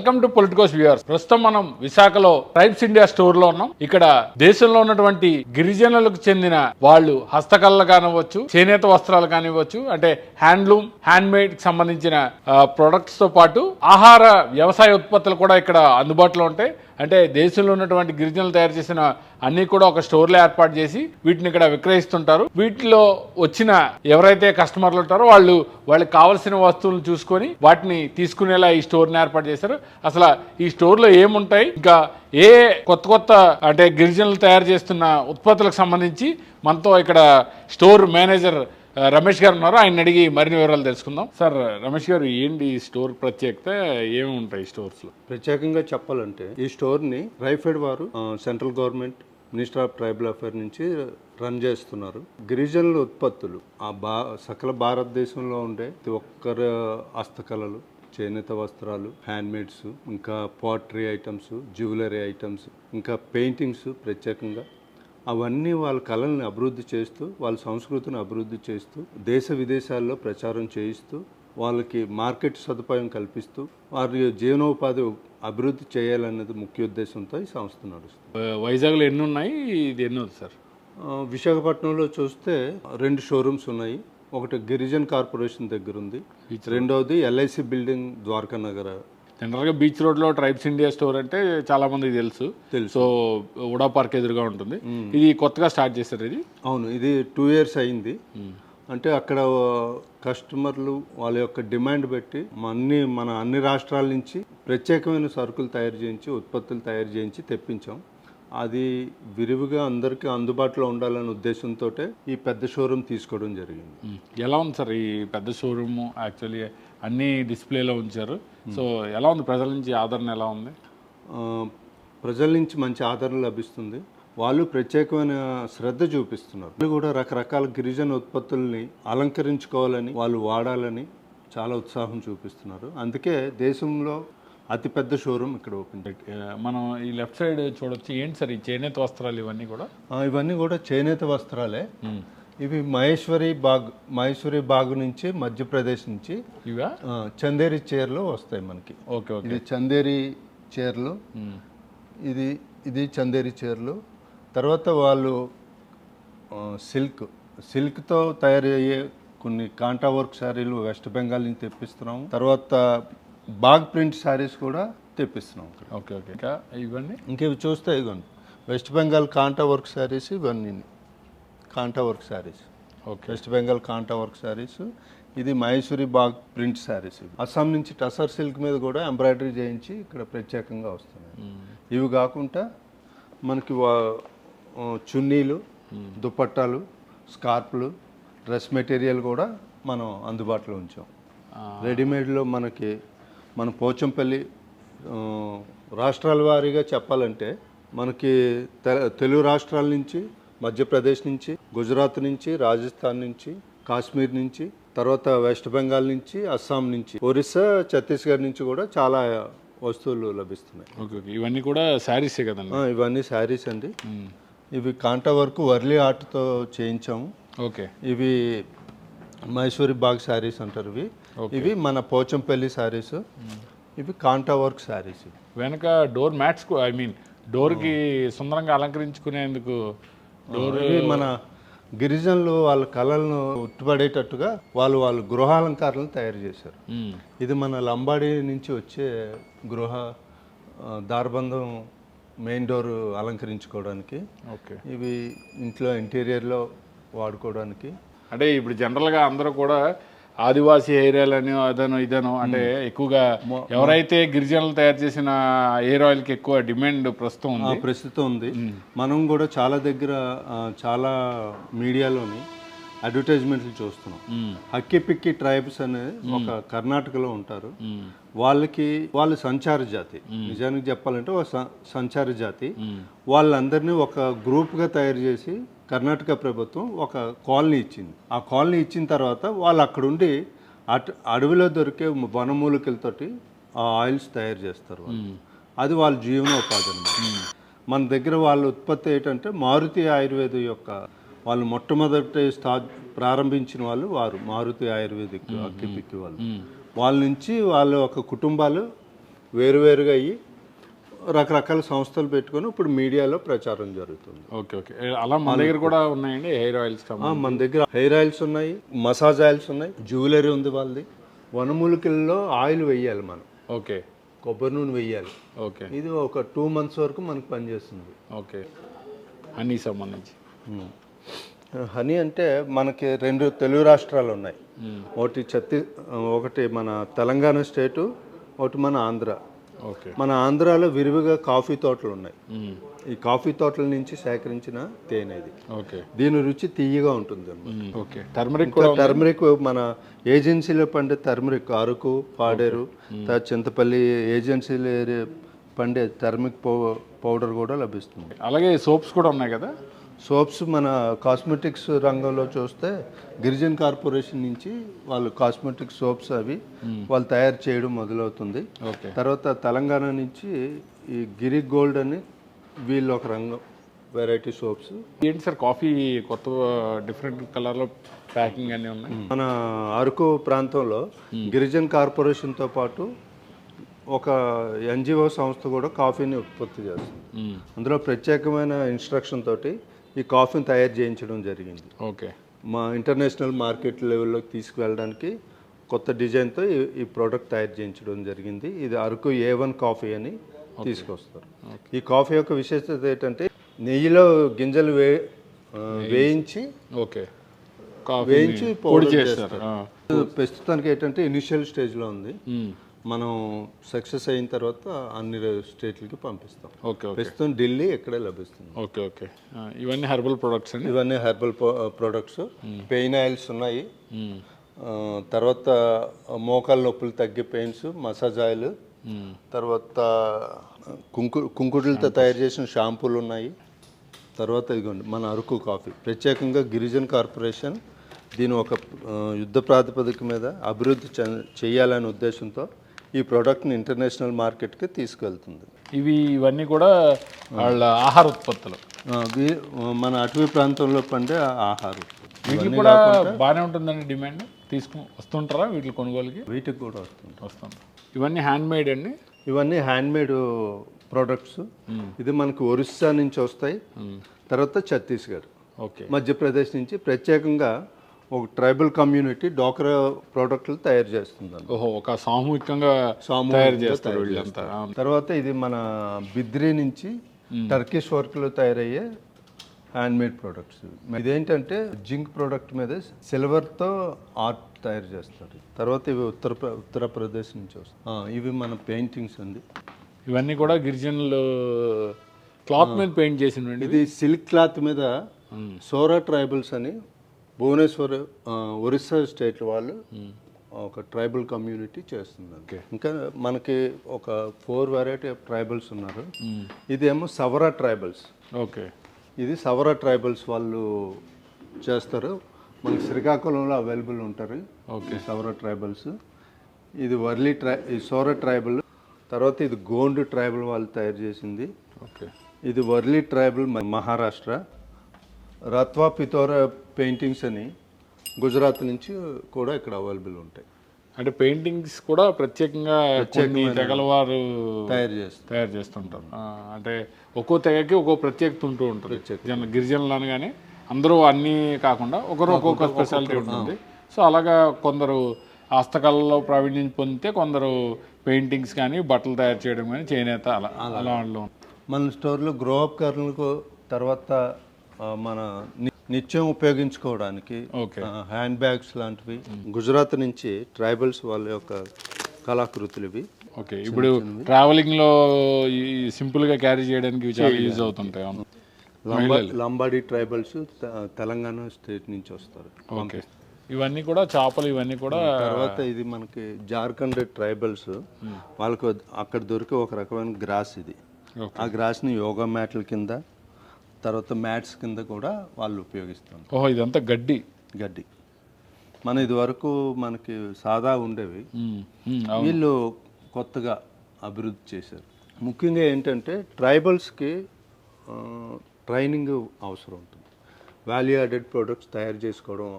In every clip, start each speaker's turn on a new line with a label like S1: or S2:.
S1: Welcome to Politicos viewers ప్రస్తుతం మనం విశాఖలో ట్రైబ్స్ ఇండియా స్టోర్లో ఉన్నాం. ఇక్కడ దేశంలో ఉన్నటువంటి గిరిజనులకు చెందిన వాళ్ళు హస్తకళలు కానివ్వచ్చు చేనేత వస్త్రాలు కానివ్వచ్చు అంటే హ్యాండ్లూమ్ హ్యాండ్ మేడ్కి సంబంధించిన ప్రొడక్ట్స్తో పాటు ఆహార వ్యవసాయ ఉత్పత్తులు కూడా ఇక్కడ అందుబాటులో ఉంటాయి. అంటే దేశంలో ఉన్నటువంటి గిరిజనులు తయారు చేసిన అన్ని కూడా ఒక స్టోర్లో ఏర్పాటు చేసి వీటిని ఇక్కడ విక్రయిస్తుంటారు. వీటిలో వచ్చిన ఎవరైతే కస్టమర్లు ఉంటారో వాళ్ళు వాళ్ళకి కావాల్సిన వస్తువులు చూసుకొని వాటిని తీసుకునేలా ఈ స్టోర్ని ఏర్పాటు చేశారు. అసలు ఈ స్టోర్లో ఏముంటాయి? ఇంకా ఏ కొత్త కొత్త అంటే గిరిజనులు తయారు చేస్తున్న ఉత్పత్తులకు సంబంధించి మనతో ఇక్కడ స్టోర్ మేనేజర్ రమేష్ గారు ఉన్నారు? ఆయన అడిగి మరిన్ని వివరాలు తెలుసుకుందాం. సార్ రమేష్ గారు ఏంటి ఈ స్టోర్ ప్రత్యేకత? ఏమి ఉంటాయి స్టోర్స్లో
S2: ప్రత్యేకంగా చెప్పాలంటే ఈ స్టోర్ని రైఫెడ్ వారు central government minister of tribal affair నుంచి రన్ చేస్తున్నారు. గిరిజనుల ఉత్పత్తులు ఆ బా సకల భారతదేశంలో ఉండే ప్రతి ఒక్కరు హస్తకళలు చేనేత వస్త్రాలు హ్యాండ్మేడ్స్ ఇంకా పాట్రీ ఐటమ్స్ జ్యువెలరీ ఐటమ్స్ ఇంకా పెయింటింగ్స్ ప్రత్యేకంగా అవన్నీ వాళ్ళ కళల్ని అభివృద్ధి చేస్తూ వాళ్ళ సంస్కృతిని అభివృద్ధి చేస్తూ దేశ విదేశాల్లో ప్రచారం చేయిస్తూ వాళ్ళకి మార్కెట్ సదుపాయం కల్పిస్తూ వారి జీవనోపాధి అభివృద్ధి చేయాలనేది ముఖ్య ఉద్దేశంతో ఈ సంస్థ నడుస్తుంది.
S1: వైజాగ్లో ఎన్ని ఉన్నాయి ఇది ఎన్ని సార్?
S2: విశాఖపట్నంలో చూస్తే రెండు షోరూమ్స్ ఉన్నాయి. ఒకటి గిరిజన్ కార్పొరేషన్ దగ్గర ఉంది రెండవది ఎల్ఐసి బిల్డింగ్ ద్వారకా నగర్
S1: జనరల్గా బీచ్ రోడ్లో ట్రైబ్స్ ఇండియా స్టోర్ అంటే చాలా మందికి తెలుసు.
S2: తెలుసు.
S1: సో ఉడా పార్క్ ఎదురుగా ఉంటుంది. ఇది కొత్తగా స్టార్ట్ చేశారు ఇది?
S2: అవును ఇది టూ ఇయర్స్ అయింది. అంటే అక్కడ కస్టమర్లు వాళ్ళ యొక్క డిమాండ్ మన అన్ని మన అన్ని రాష్ట్రాల నుంచి ప్రత్యేకమైన సరుకులు తయారు చేయించి ఉత్పత్తులు తయారు చేయించి తెప్పించాం. అది విరివిగా అందరికీ అందుబాటులో ఉండాలనే ఉద్దేశంతో ఈ పెద్ద షోరూమ్ తీసుకోవడం జరిగింది.
S1: ఎలా ఉంది సార్ ఈ పెద్ద షోరూమ్ యాక్చువల్లీ అన్ని డిస్ప్లేలో ఉంచారు. సో ఎలా ఉంది? ప్రజల నుంచి ఆదరణ ఎలా ఉంది?
S2: ప్రజల నుంచి మంచి ఆదరణ లభిస్తుంది. వాళ్ళు ప్రత్యేకమైన శ్రద్ధ చూపిస్తున్నారు. వాళ్ళు కూడా రకరకాల గిరిజన ఉత్పత్తుల్ని అలంకరించుకోవాలని వాళ్ళు వాడాలని చాలా ఉత్సాహం చూపిస్తున్నారు. అందుకే దేశంలో అతిపెద్ద షోరూమ్ ఇక్కడ ఓపెన్
S1: మనం ఈ లెఫ్ట్ సైడ్ చూడొచ్చు. ఏంటి సార్ ఈ చేనేత వస్త్రాలు ఇవన్నీ కూడా?
S2: ఇవన్నీ కూడా చేనేత వస్త్రాలే. ఇవి మహేశ్వరి బాగ్ మహేశ్వరి బాగు నుంచి మధ్యప్రదేశ్ నుంచి
S1: ఇవా?
S2: చందేరి చీరలు వస్తాయి మనకి.
S1: Okay okay.
S2: ఇది చందేరి చీరలు. ఇది ఇది చందేరి చీరలు. తర్వాత వాళ్ళు సిల్క్. సిల్క్తో తయారయ్యే కొన్ని కాంటా వర్క్ శారీలు వెస్ట్ బెంగాల్ నుంచి తెప్పిస్తున్నాము. తర్వాత బాగ్ ప్రింట్ శారీస్ కూడా తెప్పిస్తున్నాం
S1: ఓకే ఓకే. ఇంకా ఇవన్నీ?
S2: ఇంక ఇవి చూస్తే ఇవ్వండి వెస్ట్ బెంగాల్ కాంటా వర్క్ శారీస్ ఇవన్నీ Kantha work saris
S1: okay
S2: West Bengal Kantha work saris ఇది మహేశ్వరి బాగ్ ప్రింట్ శారీస్ అస్సాం నుంచి టసర్ సిల్క్ మీద కూడా ఎంబ్రాయిడరీ చేయించి ఇక్కడ ప్రత్యేకంగా వస్తున్నాయి. ఇవి కాకుండా మనకి చున్నీలు దుపట్టాలు స్కార్పులు డ్రెస్ మెటీరియల్ కూడా మనం అందుబాటులో ఉంచాం. రెడీమేడ్లో మనకి మన పోచంపల్లి రాష్ట్రాల వారీగా చెప్పాలంటే మనకి తె- తెలుగు రాష్ట్రాల నుంచి మధ్యప్రదేశ్ నుంచి గుజరాత్ నుంచి రాజస్థాన్ నుంచి కాశ్మీర్ నుంచి తర్వాత వెస్ట్ బెంగాల్ నుంచి అస్సాం నుంచి ఒరిస్సా ఛత్తీస్గఢ్ నుంచి కూడా చాలా వస్తువులు లభిస్తున్నాయి.
S1: Okay okay. ఇవన్నీ కూడా శారీసే కదండి?
S2: ఇవన్నీ శారీస్ అండి. ఇవి కాంటా వర్క్ వర్లీ ఆర్ట్తో చేయించాము.
S1: ఓకే.
S2: ఇవి మైసూరి బాగ్ శారీస్ అంటారు ఇవి. ఇవి మన పోచంపల్లి శారీస్. ఇవి కాంటా వర్క్ శారీస్.
S1: వెనక డోర్ మ్యాట్స్ ఐ మీన్ డోర్కి సుందరంగా అలంకరించుకునేందుకు
S2: మన గిరిజనులు వాళ్ళ కళలను ఉట్టుపడేటట్టుగా వాళ్ళు వాళ్ళు గృహాలంకారాలను తయారు చేశారు. ఇది మన లంబాడి నుంచి వచ్చే గృహ దారబంధం మెయిన్ డోర్ అలంకరించుకోవడానికి
S1: ఓకే.
S2: ఇవి ఇంట్లో ఇంటీరియర్లో వాడుకోవడానికి.
S1: అంటే ఇప్పుడు జనరల్గా అందరూ కూడా ఆదివాసీ ఏరియాలని అదనో ఇదనో అంటే ఎక్కువగా ఎవరైతే గిరిజనులు తయారు చేసిన ఎయిర్ ఆయిల్కి ఎక్కువ డిమాండ్ ప్రస్తుతం ఉంది?
S2: ప్రస్తుతం ఉంది. మనం కూడా చాలా దగ్గర చాలా మీడియాలోని అడ్వర్టైజ్మెంట్లు చూస్తున్నాం. హక్కి పిక్కి ట్రైబ్స్ అనేది ఒక కర్ణాటకలో ఉంటారు. వాళ్ళకి వాళ్ళు సంచార జాతి. నిజానికి చెప్పాలంటే సంచార జాతి. వాళ్ళందరినీ ఒక గ్రూప్గా తయారు చేసి కర్ణాటక ప్రభుత్వం ఒక కాలనీ ఇచ్చింది. ఆ కాలనీ ఇచ్చిన తర్వాత వాళ్ళు అక్కడుండి అటు అడవిలో దొరికే వనమూలికలతోటి ఆ ఆయిల్స్ తయారు చేస్తారు. అది వాళ్ళ జీవనోపాధి అన్నమాట. మన దగ్గర వాళ్ళ ఉత్పత్తి ఏంటంటే మారుతి ఆయుర్వేద యొక్క వాళ్ళు మొట్టమొదటి స్టా ప్రారంభించిన వాళ్ళు వారు మారుతి ఆయుర్వేదిక్ అక్కిపిక్కి వాళ్ళు. వాళ్ళ నుంచి వాళ్ళ ఒక కుటుంబాలు వేరువేరుగా అయ్యి రకరకాల సంస్థలు పెట్టుకొని ఇప్పుడు మీడియాలో ప్రచారం జరుగుతుంది.
S1: Okay okay. అలా మన దగ్గర కూడా ఉన్నాయండి హెయిర్ ఆయిల్స్
S2: మన దగ్గర హెయిర్ ఆయిల్స్ ఉన్నాయి మసాజ్ ఆయిల్స్ ఉన్నాయి జ్యువెలరీ ఉంది వాళ్ళది. వనమూలికల్లో ఆయిల్ వేయాలి మనం.
S1: ఓకే.
S2: కొబ్బరి నూనె వేయాలి
S1: ఓకే.
S2: ఇది ఒక టూ మంత్స్ వరకు మనకు పనిచేస్తుంది.
S1: ఓకే. హనీ సంబంధించి?
S2: హనీ అంటే మనకి రెండు తెలుగు రాష్ట్రాలు ఉన్నాయి. ఒకటి ఛత్తీ ఒకటి మన తెలంగాణ స్టేటు ఒకటి మన ఆంధ్ర. మన ఆంధ్రాలో విరివిగా కాఫీ తోటలు ఉన్నాయి. ఈ కాఫీ తోటల నుంచి సేకరించిన తేనె ఇది.
S1: ఓకే.
S2: దీని రుచి తీయగా ఉంటుంది అన్నమాట.
S1: మ్మ్. ఓకే. టర్మరిక్ కూడా
S2: టర్మరిక్ మన ఏజెన్సీలో పండే టర్మరిక్ అరకు పాడేరు చింతపల్లి ఏజెన్సీలో ఏరియా పండే టర్మరిక్ పౌ పౌడర్ కూడా లభిస్తుంది.
S1: అలాగే సోప్స్ కూడా ఉన్నాయి కదా?
S2: సోప్స్ మన కాస్మెటిక్స్ రంగంలో చూస్తే గిరిజన్ కార్పొరేషన్ నుంచి వాళ్ళు కాస్మెటిక్ సోప్స్ అవి వాళ్ళు తయారు చేయడం మొదలవుతుంది.
S1: ఓకే.
S2: తర్వాత తెలంగాణ నుంచి ఈ గిరి గోల్డ్ అని వీళ్ళు ఒక రంగం వెరైటీ సోప్స్.
S1: ఏంటి సార్ కాఫీ కొత్త డిఫరెంట్ కలర్లో ప్యాకింగ్ అన్నీ ఉన్నాయి?
S2: మన అరకు ప్రాంతంలో గిరిజన్ కార్పొరేషన్తో పాటు ఒక ఎన్జిఓ సంస్థ కూడా కాఫీని ఉత్పత్తి చేస్తుంది. అందులో ప్రత్యేకమైన ఇన్స్ట్రక్షన్ తోటి ఈ కాఫీని తయారు చేయించడం జరిగింది.
S1: ఓకే.
S2: మా ఇంటర్నేషనల్ మార్కెట్ లెవెల్లోకి తీసుకువెళ్ళడానికి కొత్త డిజైన్తో ఈ ఈ ప్రోడక్ట్ తయారు చేయించడం జరిగింది. ఇది అరకు ఏ వన్ కాఫీ అని తీసుకొస్తారు. ఈ కాఫీ యొక్క విశేషత ఏంటంటే నెయ్యిలో గింజలు వే వేయించి
S1: ఓకే.
S2: వేయించి
S1: పొడి చేస్తారు.
S2: ప్రస్తుతానికి ఏంటంటే ఇనిషియల్ స్టేజ్లో ఉంది. మనం సక్సెస్ అయిన తర్వాత అన్ని స్టేట్లకి పంపిస్తాం.
S1: ఓకే
S2: ప్రస్తుతం ఢిల్లీ ఇక్కడే లభిస్తుంది.
S1: Okay okay. ఇవన్నీ హెర్బల్ ప్రొడక్ట్స్ అండి?
S2: ఇవన్నీ హెర్బల్ ప్రొడక్ట్స్. పెయిన్ ఆయిల్స్ ఉన్నాయి. తర్వాత మోకాల నొప్పులు తగ్గే పెయిన్స్ మసాజ్ ఆయిల్. తర్వాత కుంకు కుంకుడులతో తయారు చేసిన షాంపూలు ఉన్నాయి. తర్వాత ఇదిగోండి మన అరకు కాఫీ. ప్రత్యేకంగా గిరిజన్ కార్పొరేషన్ దీని ఒక యుద్ధ ప్రాతిపదిక మీద అభివృద్ధి చె- చేయాలనే ఉద్దేశంతో ఈ ప్రోడక్ట్ని ఇంటర్నేషనల్ మార్కెట్కి తీసుకెళ్తుంది.
S1: ఇవి ఇవన్నీ కూడా వాళ్ళ ఆహార ఉత్పత్తులు.
S2: మన అటవీ ప్రాంతంలో పండే ఆహారం
S1: వీటికి కూడా బాగానే ఉంటుందండి డిమాండ్. తీసుకు వస్తుంటారా వీటి కొనుగోలుకి?
S2: వీటికి కూడా వస్తుంది.
S1: వస్తుంటారు ఇవన్నీ హ్యాండ్ మేడ్ అండి?
S2: ఇవన్నీ హ్యాండ్మేడ్ ప్రోడక్ట్స్ ఇది మనకు ఒరిస్సా నుంచి వస్తాయి. తర్వాత ఛత్తీస్గఢ్.
S1: ఓకే.
S2: మధ్యప్రదేశ్ నుంచి ప్రత్యేకంగా ఒక ట్రైబల్ కమ్యూనిటీ డోక్రా ప్రోడక్ట్లు తయారు చేస్తుంది
S1: ఓహో ఒక సామూహికంగా తయారు చేస్తారు.
S2: తర్వాత ఇది మన బిద్రీ నుంచి టర్కిష్ వర్క్లో తయారయ్యే హ్యాండ్మేడ్ ప్రొడక్ట్స్. ఇదేంటంటే జింక్ ప్రోడక్ట్ మీద సిల్వర్తో ఆర్ట్ తయారు చేస్తారు. తర్వాత ఇవి ఉత్తర ఉత్తరప్రదేశ్ నుంచి వస్తాయి ఇవి మన పెయింటింగ్స్ అండి.
S1: ఇవన్నీ కూడా గిరిజనులు క్లాత్ మీద పెయింట్ చేసినవండి
S2: ఇది సిల్క్ క్లాత్ మీద సోరా ట్రైబల్స్ అని భువనేశ్వర్ ఒరిస్సా స్టేట్ వాళ్ళు ఒక ట్రైబల్ కమ్యూనిటీ చేస్తుంది ఇంకా మనకి ఒక ఫోర్ వెరైటీ ఆఫ్ ట్రైబల్స్ ఉన్నారు. ఇదేమో సవరా ట్రైబల్స్.
S1: ఓకే
S2: ఇది సవరా ట్రైబల్స్ వాళ్ళు చేస్తారు. మనకి శ్రీకాకుళంలో అవైలబుల్ ఉంటారు
S1: ఓకే
S2: సవరా ట్రైబల్స్. ఇది వర్లీ ట్రై సోరా ట్రైబల్. తర్వాత ఇది గోండ్ ట్రైబల్ వాళ్ళు తయారు చేసింది.
S1: ఓకే
S2: ఇది వర్లీ ట్రైబల్ మహారాష్ట్ర. రత్వా పితోరా పెయింటింగ్స్ అని గుజరాత్ నుంచి కూడా ఇక్కడ అవైలబుల్ ఉంటాయి.
S1: అంటే పెయింటింగ్స్ కూడా ప్రత్యేకంగా కొన్ని తెగల వారు
S2: తయారు చేస్తారు.
S1: తయారు చేస్తుంటారు. అంటే ఒక్కో తెగకి ఒక్కో ప్రత్యేకత ఉంటూ ఉంటుంది. జన గిరిజనులు అనగానే అందరూ అన్నీ కాకుండా ఒకరు ఒక్కొక్క స్పెషాలిటీ ఉంటుంది. సో అలాగా కొందరు హస్తకళలో ప్రావీణ్యం పొందితే కొందరు పెయింటింగ్స్ కానీ బట్టలు తయారు చేయడం కానీ చేనేత అలా అలా వాళ్ళు
S2: మన స్టోర్లో గ్రో అప్ కర్నలకు తర్వాత మన నిత్యం ఉపయోగించుకోవడానికి హ్యాండ్ బ్యాగ్స్ లాంటివి. గుజరాత్ నుంచి ట్రైబల్స్ వాళ్ళ యొక్క కళాకృతులు ఇవి.
S1: ఓకే. ఇప్పుడు ట్రావెలింగ్లో సింపుల్గా క్యారీ చేయడానికి చాలా యూజ్ అవుతుంటాయి
S2: లంబాడి ట్రైబల్స్ తెలంగాణ స్టేట్ నుంచి వస్తారు.
S1: ఓకే. ఇవన్నీ కూడా చేపలు ఇవన్నీ కూడా
S2: తర్వాత ఇది మనకి జార్ఖండ్ ట్రైబల్స్. వాళ్ళకు అక్కడ దొరికే ఒక రకమైన గ్రాస్ ఇది. ఆ గ్రాస్ని యోగా మ్యాట్ల కింద తర్వాత మ్యాట్స్ కింద కూడా వాళ్ళు ఉపయోగిస్తారు
S1: ఓహో ఇదంతా గడ్డి.
S2: గడ్డి. మన ఇది వరకు మనకి సాదా ఉండేవి. వీళ్ళు కొత్తగా అభివృద్ధి చేశారు. ముఖ్యంగా ఏంటంటే ట్రైబల్స్కి ట్రైనింగ్ అవసరం ఉంటుంది. వాల్యూ యాడెడ్ ప్రొడక్ట్స్ తయారు చేసుకోవడం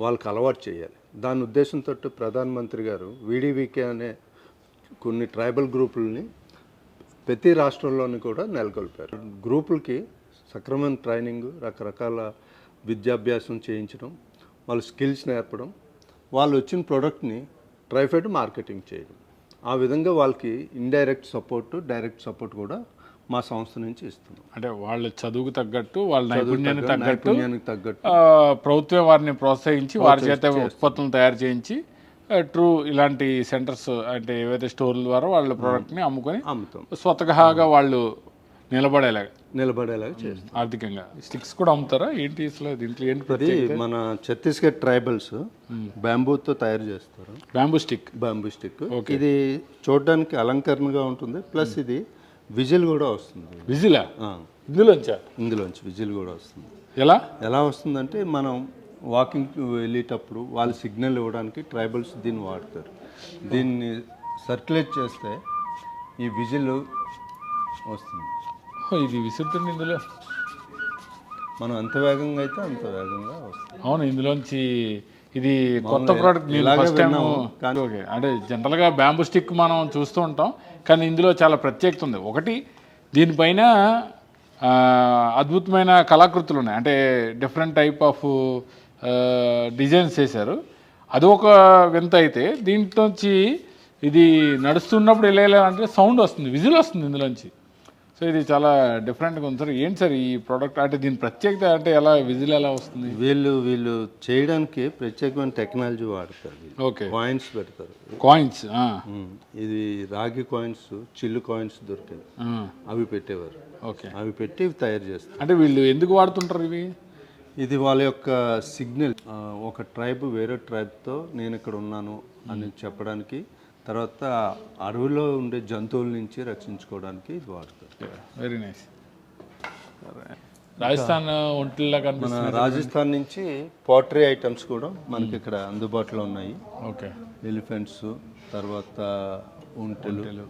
S2: వాళ్ళకి అలవాటు చేయాలి. దాని ఉద్దేశంతో ప్రధానమంత్రి గారు వీడివికే అనే కొన్ని ట్రైబల్ గ్రూపుల్ని ప్రతి రాష్ట్రంలోని కూడా నెలకొల్పారు. గ్రూపులకి సక్రమమైన ట్రైనింగ్ రకరకాల విద్యాభ్యాసం చేయించడం వాళ్ళ స్కిల్స్ నేర్పడం వాళ్ళు వచ్చిన ప్రోడక్ట్ని ట్రైఫెడ్ మార్కెటింగ్ చేయడం. ఆ విధంగా వాళ్ళకి ఇండైరెక్ట్ సపోర్ట్ డైరెక్ట్ సపోర్ట్ కూడా మా సంస్థ నుంచి ఇస్తున్నాం.
S1: అంటే వాళ్ళ చదువుకు తగ్గట్టు వాళ్ళ నైపుణ్యానికి తగ్గట్టు
S2: తగ్గట్టు
S1: ప్రభుత్వం వారిని ప్రోత్సహించి వారి చేత ఉత్పత్తులను తయారు చేయించి ట్రూ ఇలాంటి సెంటర్స్ అంటే ఏవైతే స్టోర్ల ద్వారా వాళ్ళ ప్రోడక్ట్ని అమ్ముకొని
S2: అమ్ముతాం.
S1: స్వతహాగా వాళ్ళు నిలబడేలాగా.
S2: నిలబడేలాగా చేస్తాం.
S1: ఆర్థికంగా. స్టిక్స్ కూడా అమ్ముతారా? ఏంటి అసలు దీంట్లో ఏంటి
S2: ఇది
S1: ప్రతి
S2: మన ఛత్తీస్గఢ్ ట్రైబల్స్ బ్యాంబూతో తయారు చేస్తారు.
S1: Bamboo stick.
S2: Bamboo stick. ఇది చూడడానికి అలంకరణగా ఉంటుంది. ప్లస్ ఇది విజిల్ కూడా వస్తుంది.
S1: విజిలా? ఇందులోంచా?
S2: ఇందులోంచి విజిల్ కూడా వస్తుంది.
S1: ఎలా?
S2: ఎలా వస్తుందంటే మనం వాకింగ్ వెళ్ళేటప్పుడు వాళ్ళు సిగ్నల్ ఇవ్వడానికి ట్రైబల్స్ దీన్ని వాడతారు. దీన్ని సర్క్యులేట్ చేస్తే ఈ విజిల్ వస్తుంది.
S1: ఇది విసురుతుంది ఇందులో.
S2: మనం ఎంత వేగంగా అయితే అంత వేగంగా వస్తుంది.
S1: అవును ఇందులోంచి ఇది కొత్త ప్రోడక్ట్ ఫస్ట్ టైం అంటే జనరల్గా బ్యాంబూ స్టిక్ మనం చూస్తూ ఉంటాం కానీ ఇందులో చాలా ప్రత్యేకత ఉంది. ఒకటి దీనిపైన అద్భుతమైన కళాకృతులు ఉన్నాయి. అంటే డిఫరెంట్ టైప్ ఆఫ్ డిజైన్స్ చేశారు. అది ఒక వింత అయితే దీంట్లోంచి ఇది నడుస్తున్నప్పుడు ఇలా అంటే సౌండ్ వస్తుంది విజిల్ వస్తుంది ఇందులోంచి. సో ఇది చాలా డిఫరెంట్గా ఉంది. సార్ ఏంటి సార్ ఈ ప్రోడక్ట్ అంటే దీని ప్రత్యేకత అంటే ఎలా విజిల్ ఎలా వస్తుంది?
S2: వీళ్ళు వీళ్ళు చేయడానికి ప్రత్యేకమైన టెక్నాలజీ వాడతారు.
S1: ఓకే.
S2: కాయిన్స్ పెడతారు.
S1: కాయిన్స్
S2: ఇది రాగి కాయిన్స్ చిల్లు కాయిన్స్ దొరికేవి అవి పెట్టేవారు.
S1: ఓకే.
S2: అవి పెట్టి తయారు చేస్తారు.
S1: అంటే వీళ్ళు ఎందుకు వాడుతుంటారు ఇవి?
S2: ఇది వాళ్ళ యొక్క సిగ్నల్ ఒక ట్రైబ్ వేరే ట్రైబ్తో నేను ఇక్కడ ఉన్నాను అని చెప్పడానికి తర్వాత అడవిలో ఉండే జంతువుల నుంచి రక్షించుకోవడానికి ఇది వాడతారు.
S1: వెరీ నైస్ రాజస్థాన్ ఒంటిలా
S2: మన రాజస్థాన్ నుంచి పోట్రీ ఐటమ్స్ కూడా మనకి ఇక్కడ అందుబాటులో ఉన్నాయి.
S1: ఓకే
S2: ఎలిఫెంట్స్ తర్వాత ఒంటెలు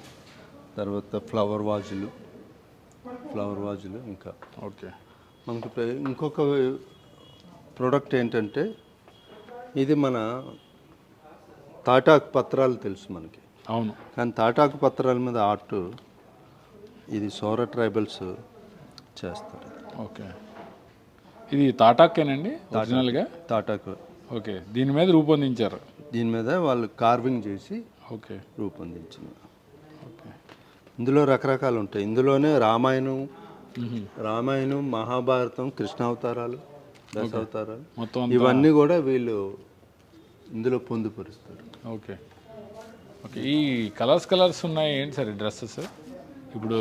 S2: తర్వాత ఫ్లవర్ వాజులు ఫ్లవర్ వాజులు ఇంకా.
S1: ఓకే
S2: మనకి ఇంకొక ప్రోడక్ట్ ఏంటంటే ఇది మన తాటాకు పత్రాలు తెలుసు మనకి.
S1: అవును.
S2: కానీ తాటాకు పత్రాల మీద ఆర్ట్ ఇది సౌర ట్రైబల్స్ చేస్తారు.
S1: ఓకే. ఇది తాటాకేనండి ఒరిజినల్గా?
S2: తాటాకు.
S1: ఓకే. దీని మీద రూపొందించారు?
S2: దీని మీద వాళ్ళు కార్వింగ్ చేసి
S1: ఓకే.
S2: రూపొందించింది.
S1: ఓకే.
S2: ఇందులో రకరకాలు ఉంటాయి. ఇందులోనే రామాయణం రామాయణం మహాభారతం కృష్ణావతారాలు దశావతారాలు.
S1: మొత్తం
S2: ఇవన్నీ కూడా వీళ్ళు ఇందులో పొందుపరుస్తారు.
S1: ఓకే. ఓకే ఈ కలర్స్ కలర్స్ ఉన్నాయి ఏంటి సార్ డ్రెస్సెస్? ఇప్పుడు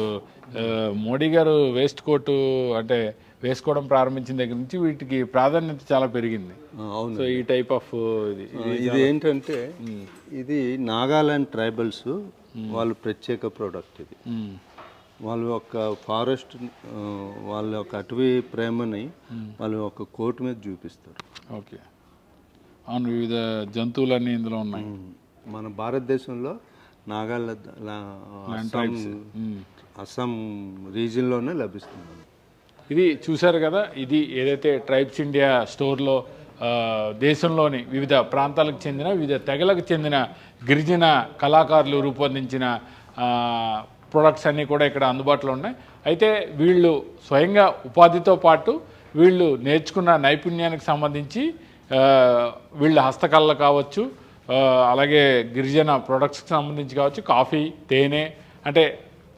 S1: మోడీ గారు వేస్ట్ కోటు అంటే వేసుకోవడం ప్రారంభించిన దగ్గర నుంచి వీటికి ప్రాధాన్యత చాలా పెరిగింది.
S2: అవును.
S1: సో ఈ టైప్ ఆఫ్ ఇది
S2: ఇది ఏంటంటే ఇది నాగాలాండ్ ట్రైబల్స్ వాళ్ళు ప్రత్యేక ప్రోడక్ట్ ఇది. వాళ్ళ యొక్క ఫారెస్ట్ వాళ్ళ యొక్క అటవీ ప్రేమని వాళ్ళు ఒక కోట్ మీద చూపిస్తారు.
S1: ఓకే. అవును వివిధ జంతువులన్నీ ఇందులో ఉన్నాయి.
S2: మన భారతదేశంలో నాగాల అస్సాం. అస్సాం రీజియన్లోనే లభిస్తుంది.
S1: ఇది చూశారు కదా ఇది ఏదైతే ట్రైబ్స్ ఇండియా స్టోర్లో దేశంలోని వివిధ ప్రాంతాలకు చెందిన వివిధ తెగలకు చెందిన గిరిజన కళాకారులు రూపొందించిన ప్రొడక్ట్స్ అన్నీ కూడా ఇక్కడ అందుబాటులో ఉన్నాయి. అయితే వీళ్ళు స్వయంగా ఉపాధితో పాటు వీళ్ళు నేర్చుకున్న నైపుణ్యానికి సంబంధించి వీళ్ళ హస్తకళలు కావచ్చు అలాగే గిరిజన ప్రొడక్ట్స్కి సంబంధించి కావచ్చు కాఫీ తేనె అంటే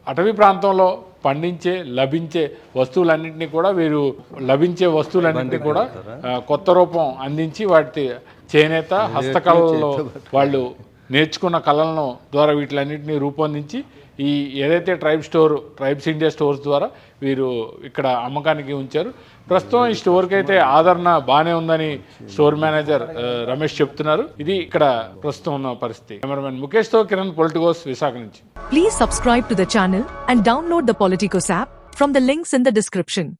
S1: అటవీ ప్రాంతంలో పండించే లభించే వస్తువులన్నింటినీ కూడా వీరు లభించే వస్తువులన్నింటినీ కూడా కొత్త రూపం అందించి వాటి చేనేత హస్తకళల్లో వాళ్ళు నేర్చుకున్న కళలను ద్వారా వీటిలన్నింటినీ రూపొందించి ఈ ఏదైతే tribe store tribes India stores ద్వారా వీరు ఇక్కడ అమ్మకానికి ఉంచారు. ప్రస్తుతం ఈ స్టోర్కి అయితే ఆదరణ బాగానే ఉందని స్టోర్ మేనేజర్ రమేష్ చెప్తున్నారు. ఇది ఇక్కడ ప్రస్తుతం ఉన్న పరిస్థితి. కెమెరామెన్ ముఖేష్తో కిరణ్ పొలిటికోస్ విశాఖ నుంచి.
S3: Please subscribe to the channel and download the Politicos app from the links in the description